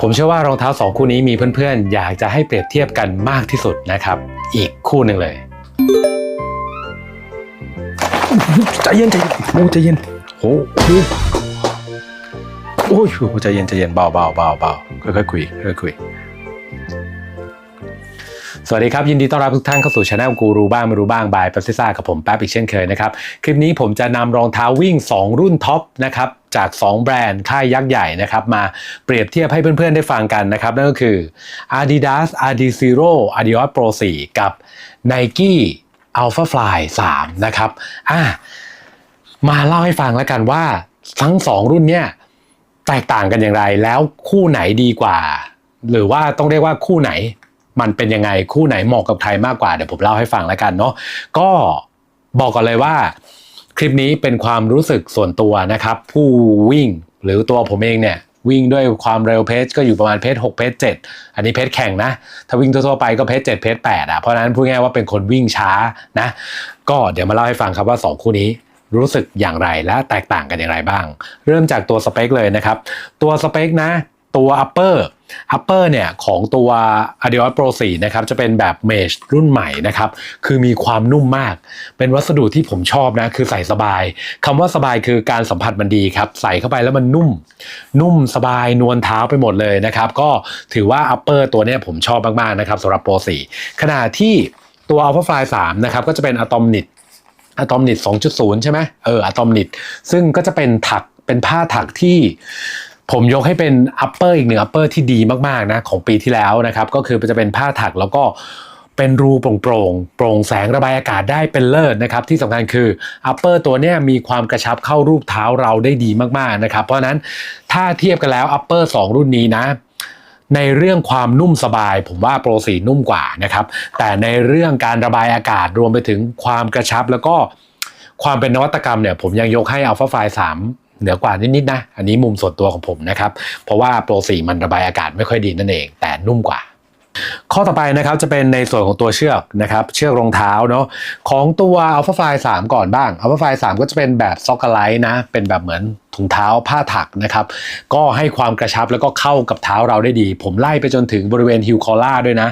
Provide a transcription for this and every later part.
ผมเชื่อว่ารองเท้าสองคู่นี้มีเพื่อนๆ อยากจะให้เปรียบเทียบกันมากที่สุดนะครับ อีกคู่หนึ่งเลยใจเย็นใจเย็นโอ้ใจเย็นโอ้โหโอ้ยโอ้ใจเย็นใจเย็นเบาเบาเบาเบาค่อยๆคุยค่อยๆคุยสวัสดีครับ ยินดีต้อนรับทุกท่านเข้าสู่ช anel กูรู้บ้างไม่รู้บ้างบายปัสซิซ่ากับผมแป๊บอีกเช่นเคยนะครับ คลิปนี้ผมจะนำรองเท้าวิ่ง 2 รุ่นท็อปนะครับ จาก 2 แบรนด์ค่ายยักษ์ใหญ่นะครับมาเปรียบเทียบให้เพื่อนๆได้ฟังกันนะครับ นั่นก็คือ Adidas Adizero Adios Pro 4 กับ Nike Alpha Fly 3 นะครับอะมาเล่าให้ฟังแล้วกันว่าทั้ง 2 รุ่นเนี่ยแตกต่างกันอย่างไร แล้วคู่ไหนดีกว่า หรือว่าต้องเรียกว่าคู่ไหนมันเป็นยังไงคู่ไหนเหมาะกับใครมากกว่าเดี๋ยวผมเล่าให้ฟังแล้วกันเนาะก็บอกก่อนเลยว่า คลิปนี้เป็นความรู้สึกส่วนตัวนะครับ ผู้วิ่งหรือตัวผมเองเนี่ยวิ่งด้วยความเร็วเพจก็อยู่ประมาณเพจ6เพจ7อันนี้เพจแข่งนะ ถ้าวิ่งทั่วๆไปก็เพจ7เพจ8อะเพราะนั้นพูดง่ายว่าเป็นคนวิ่งช้านะ ก็เดี๋ยวมาเล่าให้ฟังครับว่า 2 คู่นี้รู้สึกอย่างไรและแตกต่างกันอย่างไรบ้าง เริ่มจากตัวสเปคเลยนะครับ ตัวสเปคนะ ตัว upper อัปเปอร์เนี่ยของตัว Adios Pro 4นะครับจะเป็นแบบ mesh รุ่นใหม่นะครับคือมีความนุ่มมาก เป็นวัสดุที่ผมชอบนะคือใส่สบายคำว่าสบายคือการสัมผัสมันดีครับใส่เข้าไปแล้วมันนุ่ม นุ่มสบายนวลเท้าไปหมดเลยนะครับก็ถือว่า upper ตัวเนี้ยผมชอบมากๆนะครับสำหรับ Pro 4ขณะที่ตัว Alpha Fly 3นะครับก็จะเป็น Atomnit อะตอมนิต2.0 ใช่ไหมเอออะตอมนิตซึ่งก็จะเป็นถักเป็นผ้าถักที่ ผมยกให้เป็นอัปเปอร์อีกหนึ่งอัปเปอร์ที่ดีมากๆนะของปีที่แล้วนะครับ ก็คือจะเป็นผ้าถักแล้วก็เป็นรูโปร่งๆโปร่งแสงระบายอากาศได้เป็นเลิศนะครับ ที่สำคัญคืออัปเปอร์ตัวนี้มีความกระชับเข้ารูปเท้าเราได้ดีมากๆนะครับ เพราะนั้นถ้าเทียบกันแล้วอัปเปอร์สองรุ่นนี้นะ ในเรื่องความนุ่มสบาย ผมว่าโปรสีนุ่มกว่านะครับ แต่ในเรื่องการระบายอากาศรวมไปถึงความกระชับแล้วก็ความเป็นนวัตกรรมเนี่ยผมยังยกให้ Alpha Fly 3 เหนือกว่านิดๆนะ อันนี้มุมส่วนตัวของผมนะครับ เพราะว่าโปร4มันระบายอากาศไม่ค่อยดีนั่นเอง แต่นุ่มกว่าข้อต่อไปนะครับจะเป็นในส่วนของตัวเชือกนะครับเชือกรองเท้าเนาะของตัว Alpha Fly 3ก่อนบ้าง Alpha Fly 3ก็จะเป็นแบบซ็อกไลท์นะเป็นแบบเหมือนถุงเท้าผ้าถักนะครับก็ให้ความกระชับแล้วก็เข้ากับเท้าเราได้ดี ผมไล่ไปจนถึงบริเวณฮิวคอล่าด้วยนะ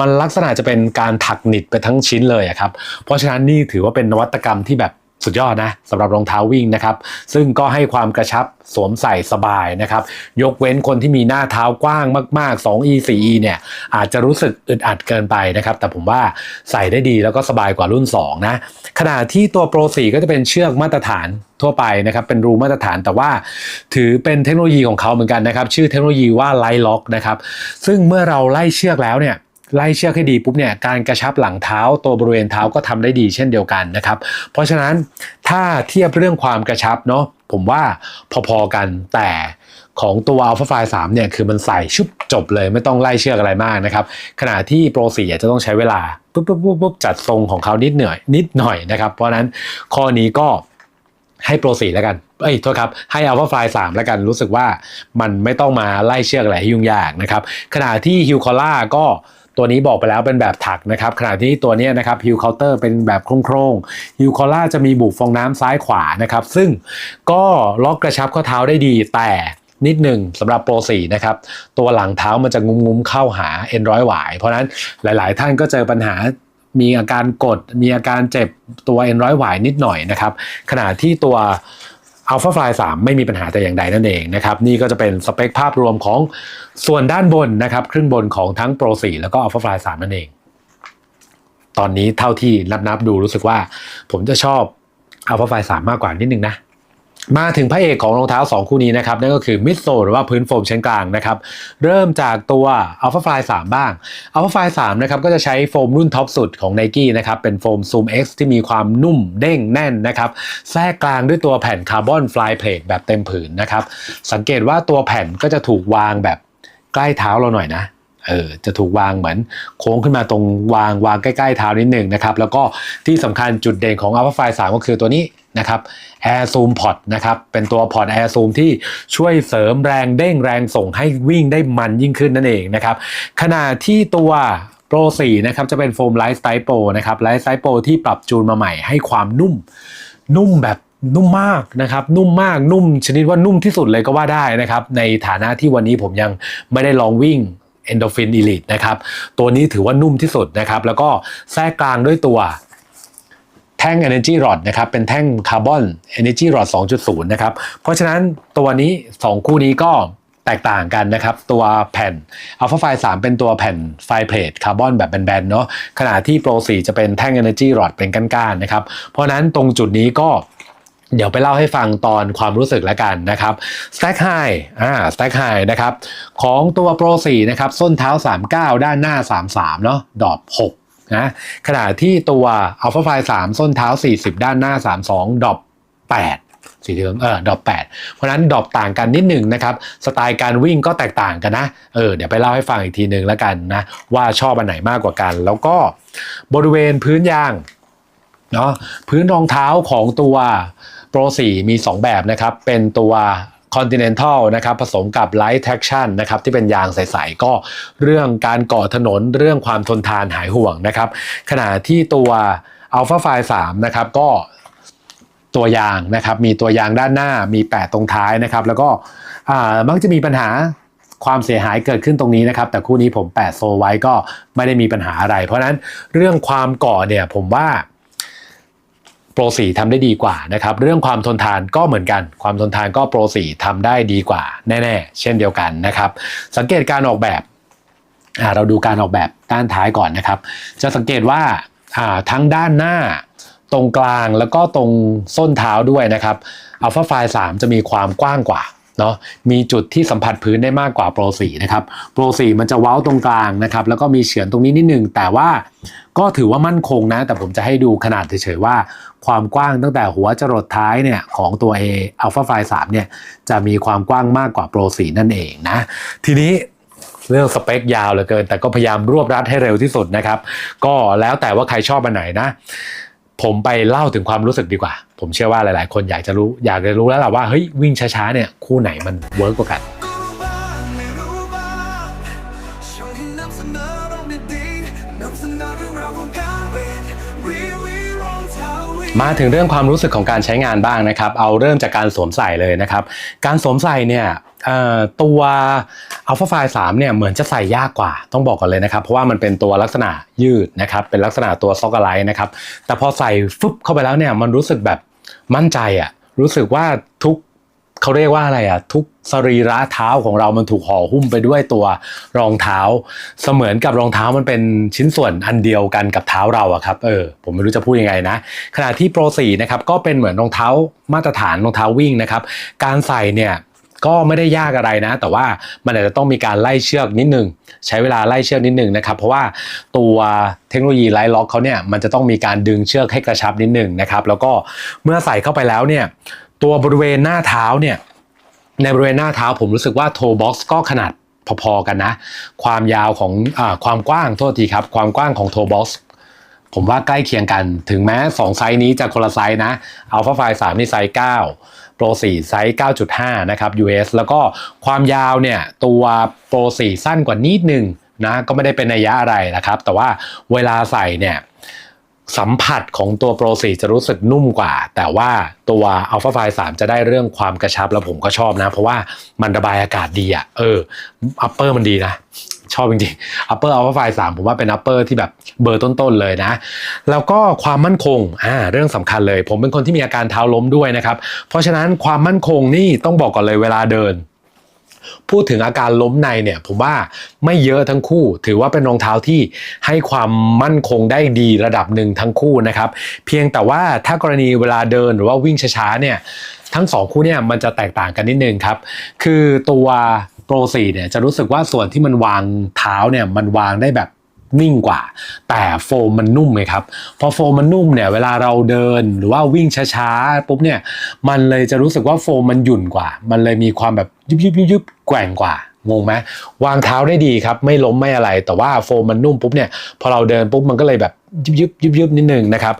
มันลักษณะจะเป็นการถักหนิดไปทั้งชิ้นเลยครับเพราะฉะนั้นนี่ถือว่าเป็นนวัตกรรมที่แบบ สุดยอดนะสำหรับรองเท้าวิ่งนะครับซึ่งก็ให้ความกระชับสวมใส่สบายนะครับ ยกเว้นคนที่มีหน้าเท้ากว้างมาก ๆ 2e 4e เนี่ยอาจจะรู้สึกอึดอัดเกินไปนะครับ แต่ผมว่าใส่ได้ดีแล้วก็สบายกว่ารุ่น 2 นะ ขณะที่ตัว Pro 4ก็จะเป็นเชือกมาตรฐานทั่วไปนะครับ เป็นรูมาตรฐานแต่ว่าถือเป็นเทคโนโลยีของเขาเหมือนกันนะครับ ชื่อเทคโนโลยีว่าไลล็อกนะครับ ซึ่งเมื่อเราไล่เชือกแล้วเนี่ย ไล่เชือกให้ดีปุ๊บเนี่ยการกระชับหลังเท้าตัวบริเวณเท้าก็ทำได้ดีเช่นเดียวกันนะครับ เพราะฉะนั้นถ้าเทียบเรื่องความกระชับเนาะผมว่าพอๆกันแต่ของตัว Alpha Fly 3เนี่ยคือมันใส่ชุบจบเลยไม่ต้องไล่เชือกอะไรมากนะครับ ขณะที่ Pro 4อาจะต้องใช้เวลาปุ๊บปุ๊บปุ๊บปุ๊บจัดทรงของเขานิดหน่อยนิดหน่อยนะครับ เพราะนั้นข้อนี้ก็ให้โปร4แล้วกันเอ้ยโทษครับให้ Alpha Fly 3แล้วกันรู้สึกว่ามันไม่ต้องมาไล่เชือกอะไรให้ยุ่งยากนะครับ ขณะที่ h ิ l คอล่าก็ ตัวนี้บอกไปแล้วเป็นแบบถักนะครับขณะที่ตัวนี้นะครับฮิวเคาน์เตอร์เป็นแบบโครงๆฮิวคอล่าจะมีบุฟองน้ำซ้ายขวานะครับ ซึ่งก็ล็อกกระชับข้อเท้าได้ดีแต่นิดหนึ่งสำหรับโปร4นะครับ ตัวหลังเท้ามันจะงุ้มๆเข้าหาเอ็นร้อยหวาย เพราะนั้นหลาย ๆ ท่านก็เจอปัญหามีอาการกด มีอาการเจ็บตัวเอ็นร้อยหวายนิดหน่อยนะครับ ขณะที่ตัว Alpha Fly 3 ไม่มีปัญหาแต่อย่างใดนั่นเองนะครับนี่ก็จะเป็นสเปคภาพรวมของส่วนด้านบนนะครับครึ่งบนของทั้ง Pro 4 แล้วก็ Alpha Fly 3 นั่นเอง ตอนนี้เท่าที่นับนับๆดูรู้สึกว่าผมจะชอบ Alpha Fly 3 มากกว่านิดนึงนะ มาถึงพระเอกของรองเท้า 2 คู่นี้นะครับนั่นก็คือมิดโซหรือว่าพื้นโฟมชั้นกลางนะครับเริ่มจากตัว Alpha Fly 3 บ้าง Alpha Fly 3นะครับก็จะใช้โฟมรุ่นท็อปสุดของ Nike นะครับเป็นโฟม Zoom X ที่มีความนุ่มเด้งแน่นนะครับแทรกกลางด้วยตัวแผ่นคาร์บอนฟลายเพลทแบบเต็มผืนนะครับสังเกตว่าตัวแผ่นก็จะถูกวางแบบใกล้เท้าเราหน่อยนะเออจะถูกวางเหมือนโค้งขึ้นมาตรงวางวางใกล้ๆเท้านิดหนึ่งนะครับแล้วก็ที่สำคัญจุดเด่นของ Alpha Fly 3 ก็คือตัวนี้ นะครับ Air Zoom Pod นะครับเป็นตัว Pod Air Zoom ที่ช่วยเสริมแรงเด้งแรงส่งให้วิ่งได้มันยิ่งขึ้นนั่นเองนะครับขณะที่ตัว Pro 4นะครับจะเป็นโฟม Light Style Pro นะครับ Light Style Pro ที่ปรับจูนมาใหม่ให้ความนุ่ม นุ่มแบบนุ่มมากนะครับนุ่มมากนุ่มชนิดว่านุ่มที่สุดเลยก็ว่าได้นะครับในฐานะที่วันนี้ผมยังไม่ได้ลองวิ่ง Endorphin Elite นะครับตัวนี้ถือว่านุ่มที่สุดนะครับแล้วก็แทรกกลางด้วยตัว ท่ง Energy Rod นะครับเป็นแท่งคาร์บอน Energy Rod 2.0 นะครับ เพราะฉะนั้นตัวนี้ 2 คู่นี้ก็แตกต่างกันนะครับ ตัวแผ่น Alpha Phi 3เป็นตัวแผ่นไฟเพลทคาร์บอนแบบแบนๆเนาะขณะที่ Pro 4 จะเป็นแท่ง Energy Rod เป็นก้านๆนะครับ เพราะนั้นตรงจุดนี้ก็เดี๋ยวไปเล่าให้ฟังตอนความรู้สึกแล้วกันนะครับ Stack High อ่า Stack High นะครับ ของตัว Pro 4 นะครับ ส้นเท้า 39 ด้านหน้า 33 เนาะดอบ6 นะขณะที่ตัว Alpha Phi 3 ส้นเท้า 40 ด้านหน้า 32 ดอบ8สีเหลืองเออดอบ8เพราะนั้นดอบต่างกันนิดหนึ่งนะครับ สไตล์การวิ่งก็แตกต่างกันนะ เออ เดี๋ยวไปเล่าให้ฟังอีกทีหนึ่งแล้วกันนะ ว่าชอบอันไหนมากกว่ากัน แล้วก็บริเวณพื้นยางเนาะพื้นรองเท้าของตัว Pro 4มี 2 แบบนะครับ เป็นตัว Continental นะครับผสมกับ Light Traction นะครับที่เป็นยางใสๆก็เรื่องการก่อถนนเรื่องความทนทานหายห่วงนะครับขณะที่ตัว Alpha Phi 3นะครับก็ตัวยางนะครับมีตัวยางด้านหน้ามีแปะตรงท้ายนะครับแล้วก็อ่ามักจะมีปัญหาความเสียหายเกิดขึ้นตรงนี้นะครับ แต่คู่นี้ผมแปะโซไว้ก็ไม่ได้มีปัญหาอะไร เพราะฉะนั้นเรื่องความก่อเนี่ยผมว่า โปร4ทำได้ดีกว่านะครับ เรื่องความทนทานก็เหมือนกัน ความทนทานก็โปร4ทำได้ดีกว่าแน่ ๆ เช่นเดียวกันนะครับ สังเกตการออกแบบ เราดูการออกแบบด้านท้ายก่อนนะครับ จะสังเกตว่าทั้งด้านหน้าตรงกลางแล้วก็ตรงส้นเท้าด้วยนะครับอัลฟาไฟ3จะมีความกว้างกว่า เนาะมีจุดที่สัมผัสพื้นได้มากกว่าโปร4นะครับโปร4มันจะเว้าตรงกลางนะครับแล้วก็มีเฉือนตรงนี้นิดนึงแต่ว่าก็ถือว่ามั่นคงนะ แต่ผมจะให้ดูขนาดเฉยๆว่า ความกว้างตั้งแต่หัวจรดท้ายเนี่ยของตัว A Alpha Phi 3เนี่ยจะมีความกว้างมากกว่า Pro 4นั่นเองนะทีนี้เรื่องสเปคยาวเหลือเกิน แต่ก็พยายามรวบรัดให้เร็วที่สุดนะครับ ก็แล้วแต่ว่าใครชอบอันไหนนะ ผมไปเล่าถึงความรู้สึกดีกว่า ผมเชื่อว่าหลาย ๆ คนอยากจะรู้ อยากจะรู้แล้วล่ะว่าเฮ้ยวิ่งช้า ๆ เนี่ยคู่ไหนมันเวิร์กกว่ากันมาถึงเรื่องความรู้สึกของการใช้งานบ้างนะครับ เอาเริ่มจากการสวมใส่เลยนะครับ การสวมใส่เนี่ย เอ่อตัว Alpha Phi 3เนี่ยเหมือนจะใส่ยากกว่าต้องบอกกันเลยนะครับ เพราะว่ามันเป็นตัวลักษณะยืดนะครับ เป็นลักษณะตัวซ็อกไลท์นะครับ แต่พอใส่ฟึบเข้าไปแล้วเนี่ยมันรู้สึกแบบมั่นใจอะรู้สึกว่าทุกเขาเรียกว่าอะไรอะทุกสรีระเท้าของเรามันถูกห่อหุ้มไปด้วยตัวรองเท้า เสมือนกับรองเท้ามันเป็นชิ้นส่วนอันเดียวกันกับเท้าเราอะครับเออผมไม่รู้จะพูดยังไงนะขณะที่โปร4นะครับก็เป็นเหมือนรองเท้ามาตรฐานรองเท้าวิ่งนะครับ การใส่เนี่ย ก็ไม่ได้ยากอะไรนะ แต่ว่ามันอาจจะต้องมีการไล่เชือกนิดนึง ใช้เวลาไล่เชือกนิดนึงนะครับเพราะว่าตัวเทคโนโลยีไลท์ล็อกเขาเนี่ยมันจะต้องมีการดึงเชือกให้กระชับนิดนึงนะครับแล้วก็เมื่อใส่เข้าไปแล้วเนี่ยตัวบริเวณหน้าเท้าเนี่ยในบริเวณหน้าเท้าผมรู้สึกว่าโทบ็อกซ์ก็ขนาดพอๆกันนะ ความยาวของอความกว้างโทษทีครับ ความกว้างของโทบ็อกซ์ผมว่าใกล้เคียงกัน ถึงแม้ 2 ไซส์นี้จะคนละไซส์นะ Alpha Phi 3นี่ไซส์9 Pro 4 ไซส์ 9.5 นะครับ US แล้วก็ความยาวเนี่ยตัว Pro 4 สั้นกว่านิดนึงนะก็ไม่ได้เป็นนัยยะอะไรนะครับ แต่ว่าเวลาใส่เนี่ยสัมผัสของตัว Pro 4 จะรู้สึกนุ่มกว่า แต่ว่าตัว Alpha Phi 3 จะได้เรื่องความกระชับแล้วผมก็ชอบนะ เพราะว่ามันระบายอากาศดีอะ่ะเออ upper มันดีนะ ชอบจริงๆ upper Alpha Phi 3ผมว่าเป็น upper ที่แบบเบอร์ต้นๆเลยนะ แล้วก็ความมั่นคงอ่าเรื่องสำคัญเลย ผมเป็นคนที่มีอาการเท้าล้มด้วยนะครับ เพราะฉะนั้นความมั่นคงนี่ต้องบอกก่อนเลยเวลาเดินพูดถึงอาการล้มในเนี่ยผมว่าไม่เยอะทั้งคู่ ถือว่าเป็นรองเท้าที่ให้ความมั่นคงได้ดีระดับหนึ่งทั้งคู่นะครับ เพียงแต่ว่าถ้ากรณีเวลาเดินหรือว่าวิ่งช้าๆเนี่ยทั้งสองคู่เนี่ยมันจะแตกต่างกันนิดนึงครับ คือตัว โปร4เนี่ยจะรู้สึกว่าส่วนที่มันวางเท้าเนี่ยมันวางได้แบบนิ่งกว่า แต่โฟมมันนุ่มไหมครับ พอโฟมมันนุ่มเนี่ยเวลาเราเดินหรือว่าวิ่งช้าๆปุ๊บเนี่ยมันเลยจะรู้สึกว่าโฟมมันหยุ่นกว่า มันเลยมีความแบบยุบยุบยุบยุบแกว่งกว่างงไหมวางเท้าได้ดีครับไม่ล้มไม่อะไร แต่ว่าโฟมมันนุ่มปุ๊บเนี่ยพอเราเดินปุ๊บมันก็เลยแบบยุบยุบยุบยุบนิดนึงนะครับ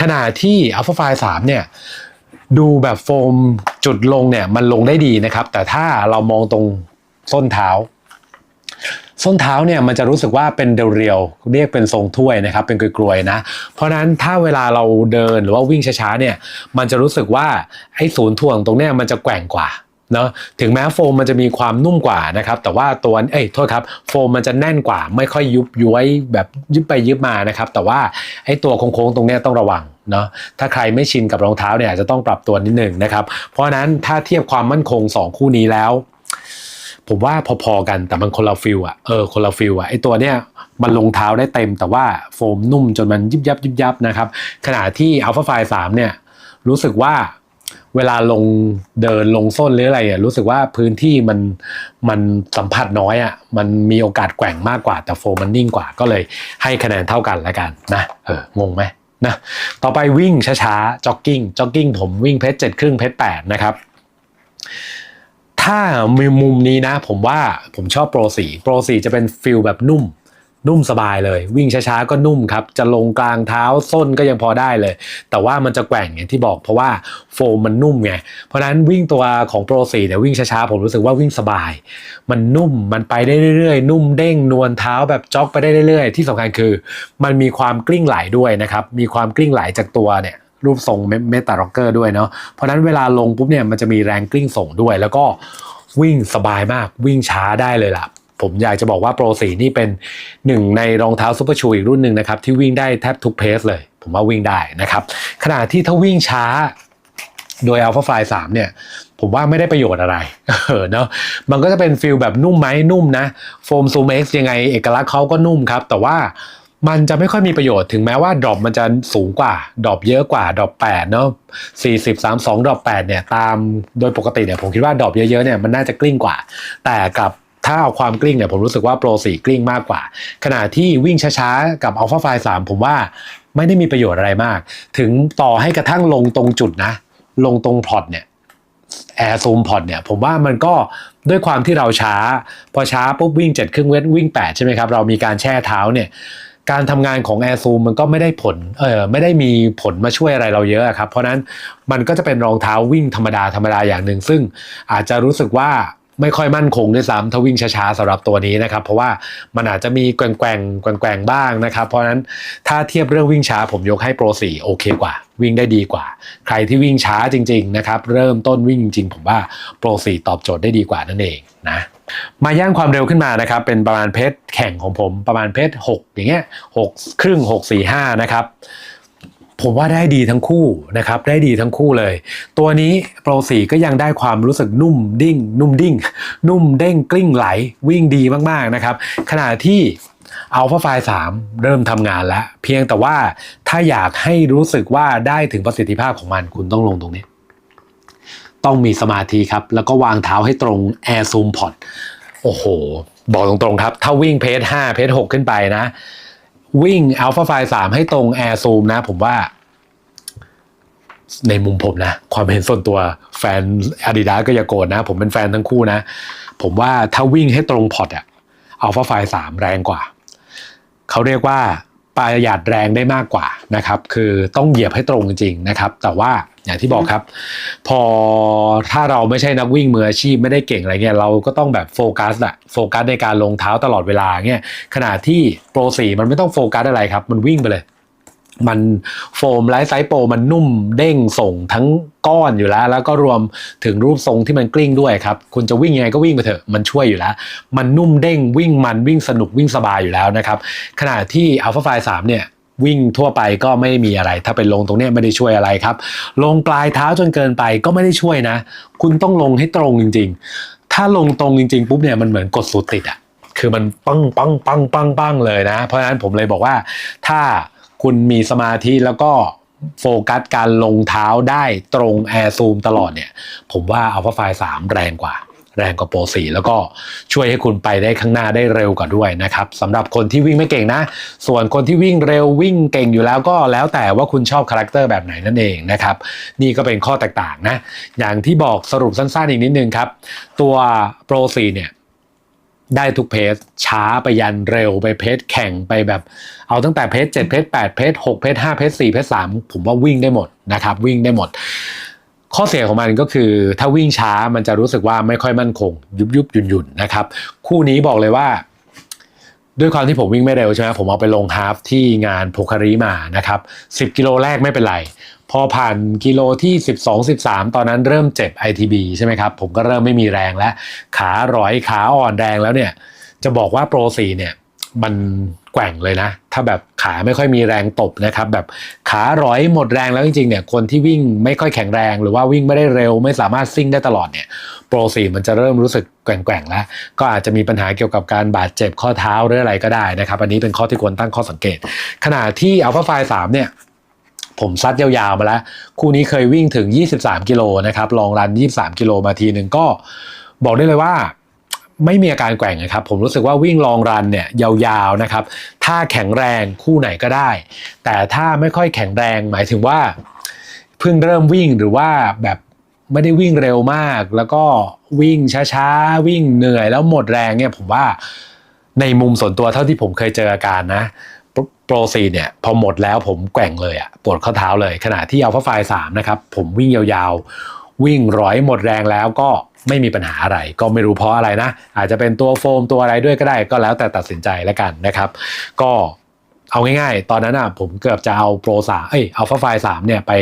ขณะที่ Alpha Phi 3เนี่ยดูแบบโฟมจุดลงเนี่ยมันลงได้ดีนะครับ แต่ถ้าเรามองตรง ส้นเท้า ส้นเท้าเนี่ยมันจะรู้สึกว่าเป็นเรียวๆเรียกเป็นทรงถ้วยนะครับ เป็นกลวยๆนะ เพราะฉะนั้นถ้าเวลาเราเดินหรือว่าวิ่งช้าๆเนี่ยมันจะรู้สึกว่าไอ้ศูนย์ถ่วงตรงเนี้ยมันจะแกว่งกว่าเนาะถึงแม้โฟมมันจะมีความนุ่มกว่านะครับ แต่ว่าตัวเอ้ยโทษครับโฟมมันจะแน่นกว่า ไม่ค่อยยุบย้วยแบบยึบไปยึบมานะครับ แต่ว่าไอ้ตัวโค้งๆตรงเนี้ยต้องระวังเนาะถ้าใครไม่ชินกับรองเท้าเนี่ยอาจจะต้องปรับตัวนิดหนึ่งนะครับ เพราะฉะนั้นถ้าเทียบความมั่นคงสองคู่นี้แล้ว ผมว่าพอๆกันแต่มันคนละฟิลอะเออคนละฟิลอะไอตัวเนี้ยมันลงเท้าได้เต็มแต่ว่าโฟมนุ่มจนมันยิบยับยิบยับนะครับ ขณะที่ Alpha f i 3เนี่ยรู้สึกว่าเวลาลงเดินลงส้นหรืออะไรอะรู้สึกว่าพื้นที่มันมันสัมผัสน้อยอะมันมีโอกาสแกว่งมากกว่า แต่โฟมมันนิ่งกว่าก็เลยให้คะแนนเท่ากันแล้วกันนะเอองงไหมนะต่อไปวิ่งช้าๆจ็อกกิ้งจ็อกกิ้งผมวิ่งเพชรเจ็ดครึ่งเพชรแปดนะครับ ถ้ามีมุมนี้นะ ผมว่าผมชอบโปรสีโปรสีจะเป็นฟิลแบบนุ่ม นุ่มสบายเลย วิ่งช้าๆก็นุ่มครับ จะลงกลางเท้าส้นก็ยังพอได้เลย แต่ว่ามันจะแกว่งอย่างที่บอกเพราะว่าโฟมมันนุ่มไงเพราะฉะนั้นวิ่งตัวของโปรสีเนี่ยวิ่งช้าๆผมรู้สึกว่าวิ่งสบาย มันนุ่มมันไปได้เรื่อยๆ นุ่มเด้งนวลเท้าแบบจ็อกไปได้เรื่อยๆ ที่สำคัญคือ มันมีความกลิ้งไหลด้วยนะครับมีความกลิ้งไหลจากตัวเนี่ย รูปทรงเมตาร็อกเกอร์ด้วยเนาะเพราะนั้นเวลาลงปุ๊บเนี่ยมันจะมีแรงกลิ้งส่งด้วย แล้วก็วิ่งสบายมากวิ่งช้าได้เลยล่ะผมอยากจะบอกว่าโปรสีนี่เป็นหนึ่งในรองเท้าซูเปอร์ชูอีกรุ่นหนึ่งนะครับ ที่วิ่งได้แทบทุกเพสเลย ผมว่าวิ่งได้นะครับ ขณะที่ถ้าวิ่งช้าโดย Alpha Fly 3 เนี่ย ผมว่าไม่ได้ประโยชน์อะไรเนาะมันก็จะเป็นฟิลแบบนุ่มไหมนุ่มนะโฟมซูม X ยังไง เอกลักษณ์เขาก็นุ่มครับ แต่ว่า มันจะไม่ค่อยมีประโยชน์ถึงแม้ว่าดรอปมันจะสูงกว่าดรอปเยอะกว่าดรอป8เนาะ40 32ดรอป8เนี่ยตามโดยปกติเนี่ยผมคิดว่าดรอปเยอะๆเนี่ยมันน่าจะกลิ้งกว่า แต่กับถ้าเอาความกลิ้งเนี่ยผมรู้สึกว่าโปร4กลิ้งมากกว่า ขณะที่วิ่งช้าๆ กับ Alpha Fly 3ผมว่าไม่ได้มีประโยชน์อะไรมาก ถึงต่อให้กระทั่งลงตรงจุดนะ ลงตรงพอร์ตเนี่ยแอร์ซูมพอร์ตเนี่ยผมว่ามันก็ด้วยความที่เราช้า พอช้าปุ๊บวิ่ง7ครึ่งเวทวิ่ง8ใช่ไหมครับ เรามีการแช่เท้าเนี่ย การทำงานของ Air Zoom มันก็ไม่ได้ผลเออไม่ได้มีผลมาช่วยอะไรเราเยอะครับ เพราะนั้นมันก็จะเป็นรองเท้าวิ่งธรรมดาธรรมดาอย่างหนึ่ง ซึ่งอาจจะรู้สึกว่าไม่ค่อยมั่นคงด้วยซ้ำถ้าวิ่งช้าๆสำหรับตัวนี้นะครับ เพราะว่ามันอาจจะมีแกว่งแกว่งแกว่งแกว่งบ้างนะครับ เพราะนั้นถ้าเทียบเรื่องวิ่งช้าผมยกให้โปร4โอเคกว่า วิ่งได้ดีกว่า ใครที่วิ่งช้าจริง ๆ นะครับ เริ่มต้นวิ่งจริงๆผมว่าโปร4ตอบโจทย์ได้ดีกว่านั่นเองนะ มาย่างความเร็วขึ้นมานะครับ เป็นประมาณเพชรแข่งของผมประมาณเพชร6อย่างเงี้ยหกครึ่ง6 4 5นะครับผมว่าได้ดีทั้งคู่นะครับ ได้ดีทั้งคู่เลย ตัวนี้โปรสีก็ยังได้ความรู้สึกนุ่มดิ้ง นุ่มดิ้ง นุ่มเด้งกลิ้งไหลวิ่งดีมากๆนะครับ ขณะที่ Alpha f i 3เริ่มทำงานแล้ว เพียงแต่ว่าถ้าอยากให้รู้สึกว่าได้ถึงประสิทธิภาพของมันคุณต้องลงตรงนี้ ต้องมีสมาธิครับ แล้วก็วางเท้าให้ตรง Air Zoom Pod โอ้โห บอกตรงๆครับ ถ้าวิ่งเพจ5เพจ6ขึ้นไปนะ วิ่ง Alpha f i 3ให้ตรง Air Zoom นะ ผมว่า ในมุมผมนะ ความเห็นส่วนตัวแฟน Adidas ก็อย่าโกรธนะ ผมเป็นแฟนทั้งคู่นะ ผมว่าถ้าวิ่งให้ตรงพอร์ตอะ Alpha f i 3แรงกว่า เขาเรียกว่า ประหยัดแรงได้มากกว่านะครับ คือต้องเหยียบให้ตรงจริงนะครับ แต่ว่าอย่างที่บอกครับ พอถ้าเราไม่ใช่นักวิ่งมืออาชีพไม่ได้เก่งอะไรเงี้ยเราก็ต้องแบบโฟกัสอะโฟกัสในการลงเท้าตลอดเวลาเงี้ยขณะที่โปรสี่มันไม่ต้องโฟกัสอะไรครับ มันวิ่งไปเลย มันโฟมไลท์ไซส์โปรมันนุ่มเด้งส่งทั้งก้อนอยู่แล้ว แล้วก็รวมถึงรูปทรงที่มันกลิ้งด้วยครับ คุณจะวิ่งยังไงก็วิ่งไปเถอะมันช่วยอยู่แล้ว มันนุ่มเด้งวิ่งมันวิ่งสนุกวิ่งสบายอยู่แล้วนะครับขณะที่ Alpha f i 3เนี่ยวิ่งทั่วไปก็ไม่มีอะไร ถ้าเป็นลงตรงนี้ไม่ได้ช่วยอะไรครับ ลงปลายเท้าจนเกินไปก็ไม่ได้ช่วยนะ คุณต้องลงให้ตรงจริง ๆ ถ้าลงตรงจริง ๆ ปุ๊บเนี่ยมันเหมือนกดสูตรติดอะคือมันปังปังปังปังปังเลยนะ เพราะฉะนั้นผมเลยบอกว่าถ้า คุณมีสมาธิแล้วก็โฟกัสการลงเท้าได้ตรงแอร์ซูมตลอดเนี่ย ผมว่า Alpha f i 3แรงกว่า แรงกว่าโปร4แล้วก็ช่วยให้คุณไปได้ข้างหน้าได้เร็วกว่าด้วยนะครับสำหรับคนที่วิ่งไม่เก่งนะ ส่วนคนที่วิ่งเร็ววิ่งเก่งอยู่แล้วก็แล้วแต่ว่าคุณชอบคาแรคเตอร์แบบไหนนั่นเองนะครับ นี่ก็เป็นข้อแตกต่างนะ อย่างที่บอกสรุปสั้นๆอีกนิดนึงครับ ตัวโปร4เนี่ย ได้ทุกเพจช้าไปยันเร็วไปเพจแข่งไปแบบ เอาตั้งแต่เพจ7เพจ8เพจ6เพจ5เพจ4เพจ3ผมว่าวิ่งได้หมดนะครับวิ่งได้หมด ข้อเสียของมันก็คือถ้าวิ่งช้ามันจะรู้สึกว่าไม่ค่อยมั่นคง ยุบยุบหยุ่นหยุ่นนะครับ คู่นี้บอกเลยว่า ด้วยความที่ผมวิ่งไม่เร็วใช่ไหมผมเอาไปลงฮาฟที่งานโพคารีมานะครับ 10 กิโลแรกไม่เป็นไร พอผ่านกิโลที่ 12 13 ตอนนั้นเริ่มเจ็บ ITB ใช่ไหมครับ ผมก็เริ่มไม่มีแรงแล้ว ขาร้อยขาอ่อนแรงแล้วเนี่ย จะบอกว่าโปรซีเนี่ยมัน แกว่งเลยนะ ถ้าแบบขาไม่ค่อยมีแรงตบนะครับ แบบขาร้อยหมดแรงแล้วจริงๆเนี่ยคนที่วิ่งไม่ค่อยแข็งแรง หรือว่าวิ่งไม่ได้เร็ว ไม่สามารถซิ่งได้ตลอดเนี่ยโปรซีมันจะเริ่มรู้สึกแกว่งๆแล้ว ก็อาจจะมีปัญหาเกี่ยวกับการบาดเจ็บข้อเท้าหรืออะไรก็ได้นะครับ อันนี้เป็นข้อที่ควรตั้งข้อสังเกต ขณะที่อัลฟาไฟสามเนี่ยผมซัดยาวๆมาแล้ว คู่นี้เคยวิ่งถึง 23 กิโลนะครับลองรัน 23 กิโลมาทีหนึ่งก็บอกได้เลยว่า ไม่มีอาการแกว่งนะครับ ผมรู้สึกว่าวิ่งลองรันเนี่ยยาวๆนะครับ ถ้าแข็งแรงคู่ไหนก็ได้ แต่ถ้าไม่ค่อยแข็งแรงหมายถึงว่า เพิ่งเริ่มวิ่งหรือว่าแบบไม่ได้วิ่งเร็วมาก แล้วก็วิ่งช้าๆ วิ่งเหนื่อยแล้วหมดแรงเนี่ยผมว่าในมุมส่วนตัวเท่าที่ผมเคยเจออาการนะโปรซีเนี่ยพอหมดแล้วผมแกว่งเลยอะปวดข้อเท้าเลย ขณะที่อัลฟาไฟสามนะครับผมวิ่งยาวๆ วิ่งร้อยหมดแรงแล้วก็ไม่มีปัญหาอะไร ก็ไม่รู้เพราะอะไรนะ อาจจะเป็นตัวโฟมตัวอะไรด้วยก็ได้ก็แล้วแต่ตัดสินใจแล้วกันนะครับ ก็เอาง่ายๆ ตอนนั้นอะผมเกือบจะเอาโปรสามเอ้ยอัลฟาไฟสามเนี่ยไป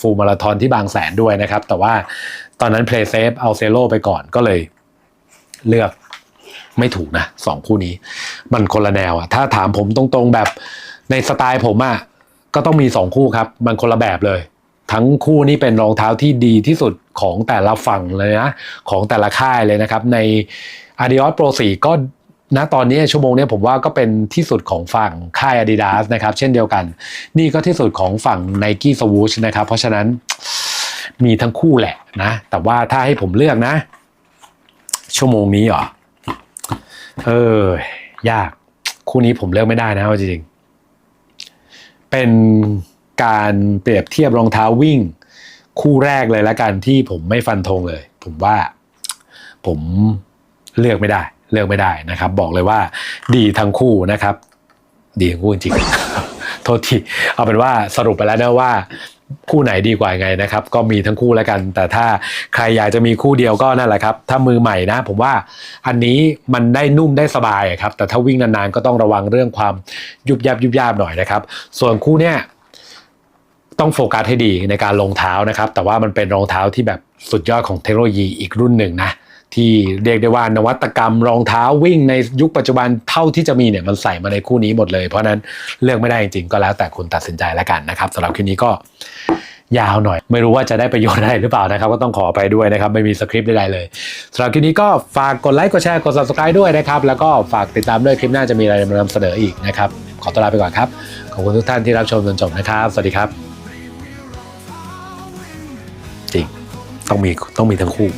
ฟูลมาราธอนที่บางแสนด้วยนะครับ แต่ว่าตอนนั้นเพลย์เซฟเอาเซโลไปก่อนก็เลยเลือกไม่ถูกนะสองคู่นี้ มันคนละแนวอะถ้าถามผมตรงๆแบบในสไตล์ผมอะก็ต้องมีสองคู่ครับ มันคนละแบบเลย ทั้งคู่นี่เป็นรองเท้าที่ดีที่สุดของแต่ละฝั่งเลยนะ ของแต่ละค่ายเลยนะครับ ใน Adios Pro 4 ก็ณตอนนี้ชั่วโมงนี้ผมว่าก็เป็นที่สุดของฝั่งค่าย Adidas นะครับ เช่นเดียวกัน นี่ก็ที่สุดของฝั่ง Nike Swoosh นะครับ เพราะฉะนั้นมีทั้งคู่แหละนะ แต่ว่าถ้าให้ผมเลือกนะ ชั่วโมงนี้เหรอเออยาก คู่นี้ผมเลือกไม่ได้นะจริงๆเป็น การเปรียบเทียบรองเท้าวิ่ง คู่แรกเลยละกันที่ผมไม่ฟันธงเลย ผมว่าผมเลือกไม่ได้ เลือกไม่ได้นะครับ บอกเลยว่าดีทั้งคู่นะครับ ดีทั้งคู่จริงๆโทษทีเอาเป็นว่าสรุปไปแล้วนะว่าคู่ไหนดีกว่าไงนะครับ ก็มีทั้งคู่แล้วกัน แต่ถ้าใครอยากจะมีคู่เดียวก็นั่นแหละครับ ถ้ามือใหม่นะ ผมว่าอันนี้มันได้นุ่มได้สบายครับ แต่ถ้าวิ่งนานๆก็ต้องระวังเรื่องความยุบยับยุบยาบหน่อยนะครับ ส่วนคู่เนี้ย ต้องโฟกัสให้ดีในการลงเท้านะครับ แต่ว่ามันเป็นรองเท้าที่แบบสุดยอดของเทคโนโลยีอีกรุ่นหนึ่งนะที่เรียกได้ว่านวัตกรรมรองเท้าวิ่งในยุคปัจจุบันเท่าที่จะมีเนี่ยมันใส่มาในคู่นี้หมดเลย เพราะนั้นเลือกไม่ได้จริงๆ ก็แล้วแต่คุณตัดสินใจแล้วกันนะครับสำหรับคลิปนี้ก็ยาวหน่อย ไม่รู้ว่าจะได้ประโยชน์อะไรหรือเปล่านะครับ ก็ต้องขอไปด้วยนะครับ ไม่มีสคริปต์ใดๆเลยสำหรับคลิปนี้ก็ฝากกดไลค์กดแชร์กด subscribe ด้วยนะครับ แล้วก็ฝากติดตามด้วยคลิปหน้าจะมีอะไรมานำเสนออีกนะครับขอตัวลาไปก่อนครับขอบคุณทุกท่านที่รับชมจนจบนะครับ สวัสดีครับ ต้องมีต้องมีทั้งคู่